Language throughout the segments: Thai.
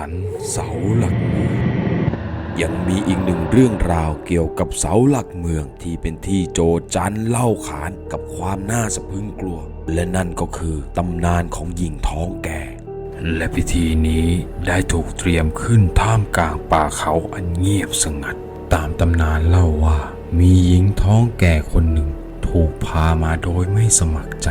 รรพ์เสาหลักเมืองยังมีอีกหนึ่งเรื่องราวเกี่ยวกับเสาหลักเมืองที่เป็นที่โจจันเล่าขานกับความน่าสะพึงกลัว และนั่นก็คือตำนานของหญิงท้องแก่ และพิธีนี้ได้ถูกเตรียมขึ้นท่ามกลางป่าเขาอันเงียบสงัด ตามตำนานเล่าว่า มีหญิงท้องแก่คนหนึ่ง ถูกพามาโดยไม่สมัครใจ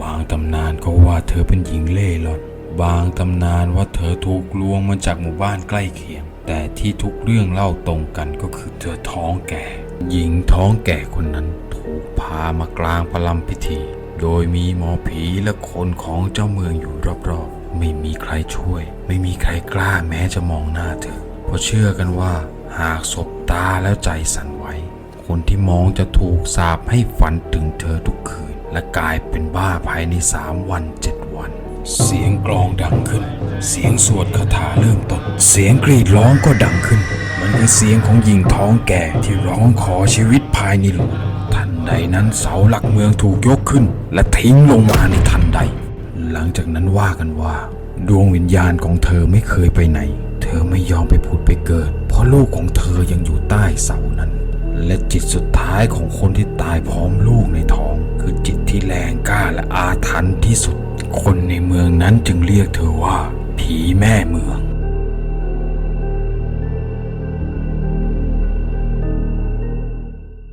บางตำนานก็ว่าเธอเป็นหญิงเล่ร่อน บางตำนานว่าเธอถูกลวงมาจากหมู่บ้านใกล้เคียง แต่ที่ทุกเรื่องเล่าตรงกันก็คือเธอท้องแก่ หญิงท้องแก่คนนั้นถูกพามากลางพลัมพิธี โดยมีหมอผีและคนของเจ้าเมืองอยู่รอบๆ ไม่มีใครช่วย ไม่มีใครกล้าแม้จะมองหน้าเธอ เพราะเชื่อกันว่า หากสบตาแล้วใจสั่นไหวคนที่มองจะถูกสาปให้ฝันถึงเธอทุกคืน และกลายเป็นบ้าภายในสามวันเจ็ดวัน เสียงกลองดังขึ้น เสียงสวดคาถาเริ่มต้น เสียงกรีดร้องก็ดังขึ้น มันคือเสียงของหญิงท้องแก่ที่ร้องขอชีวิตภายในหลุมทันใดนั้นเสาหลักเมืองถูกยกขึ้น และทิ้งลงมาในทันใด หลังจากนั้นว่ากันว่า ดวงวิญญาณของเธอไม่เคยไปไหน เธอไม่ยอมไปผุดไปเกิด เพราะลูกของเธอยังอยู่ใต้เสานั้น และจิตสุดท้ายของคนที่ตายพร้อมลูกในท้อง คือจิตที่แรงกล้าและอาถรรพ์ที่สุดคนในเมือง นั้นจึงเรียกเธอว่าผีแม่เมือง